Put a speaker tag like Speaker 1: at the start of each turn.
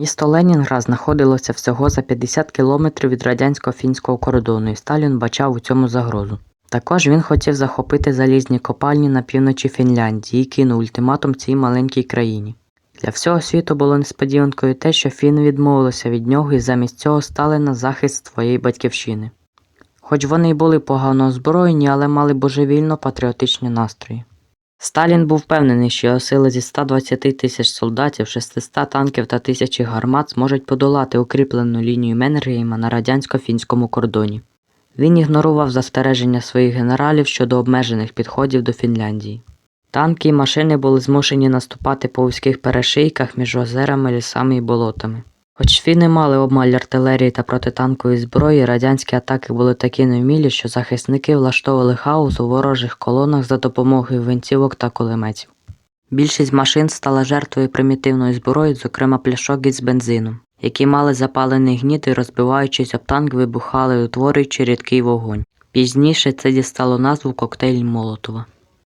Speaker 1: Місто Ленінград знаходилося всього за 50 кілометрів від радянсько-фінського кордону, і Сталін бачав у цьому загрозу. Також він хотів захопити залізні копальні на півночі Фінляндії і кинув ультиматум цій маленькій країні. Для всього світу було несподіванкою те, що фіни відмовилися від нього і замість цього стали на захист своєї батьківщини. Хоч вони й були погано озброєні, але мали божевільно патріотичні настрої. Сталін був впевнений, що його сили зі 120 тисяч солдатів, 600 танків та тисячі гармат зможуть подолати укріплену лінію Меннергейма на радянсько-фінському кордоні. Він ігнорував застереження своїх генералів щодо обмежених підходів до Фінляндії. Танки і машини були змушені наступати по вузьких перешийках між озерами, лісами і болотами. Хоч фіни мали обмаль артилерії та протитанкової зброї, радянські атаки були такі невмілі, що захисники влаштовували хаос у ворожих колонах за допомогою винцівок та кулеметів. Більшість машин стала жертвою примітивної зброї, зокрема пляшок із бензином, які мали запалений гніт і розбиваючись об танк, вибухали, утворюючи рідкий вогонь. Пізніше це дістало назву коктейль Молотова.